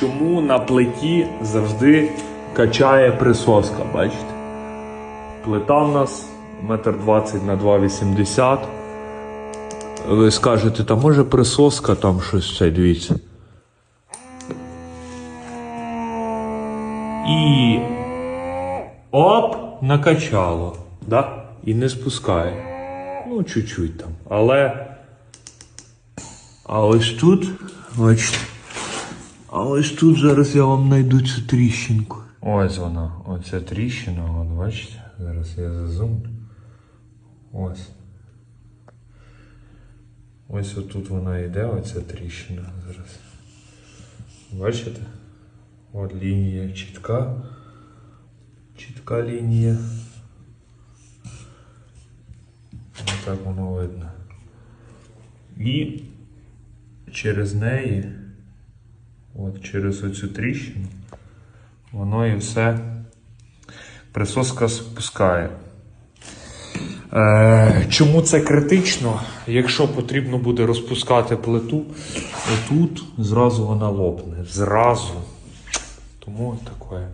чому на плиті завжди качає присоска, бачите? Плита в нас 1,20 на 2,80 Ви скажете, та може присоска там щось це, дивіться. І оп, накачало. Да? І не спускає. Ну, чуть-чуть там. Але. А ось тут, бачите. А ось тут зараз я вам знайду цю тріщинку. Ось вона, оця тріщина, от бачите. Зараз я зазумлю. Ось. Ось отут вона йде, оця тріщина зараз. Бачите? От лінія чітка. Чітка лінія. Ось так воно видно. І через неї, от через оцю тріщину, воно і все присоска спускає. Е, чому це критично? Якщо потрібно буде розпускати плиту, отут зразу вона лопне. Зразу. Тому таке.